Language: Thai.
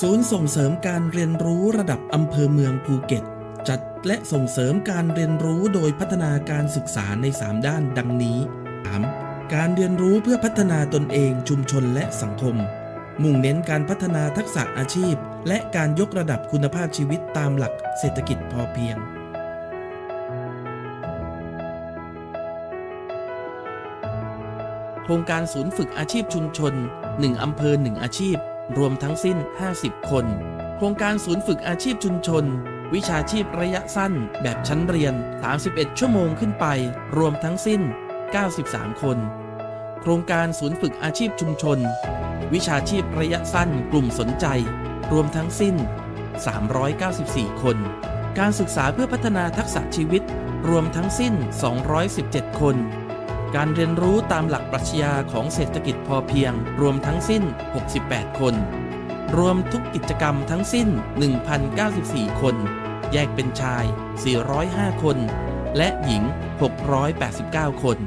ศูนย์ส่งเสริมการเรียนรู้ระดับอำเภอเมืองภูเก็ต จัดและส่งเสริมการเรียนรู้โดยพัฒนาการศึกษาใน 3 ด้านดังนี้ 3. การเรียนรู้เพื่อพัฒนาตนเองชุมชนและสังคม มุ่งเน้นการพัฒนาทักษะอาชีพ และการยกระดับคุณภาพชีวิตตามหลักเศรษฐกิจพอเพียงโครงการศูนย์ฝึกอาชีพชุมชน 1 อำเภอ 1 อาชีพ รวมทั้งสิ้น 50 คน โครงการศูนย์ฝึกอาชีพชุมชน วิชาชีพระยะสั้น แบบชั้นเรียน 31 ชั่วโมงขึ้นไป รวมทั้งสิ้น 93 คน โครงการศูนย์ฝึกอาชีพชุมชน วิชาชีพระยะสั้นกลุ่มสนใจ รวมทั้งสิ้น 394 คน การศึกษาเพื่อพัฒนาทักษะชีวิต รวมทั้งสิ้น 217 คน การเรียนรู้ตามหลักปรัชญาของเศรษฐกิจพอเพียง รวมทั้งสิ้น 68 คน รวมทุกกิจกรรมทั้งสิ้น 1,094 คน แยกเป็นชาย 405 คน และหญิง 689 คน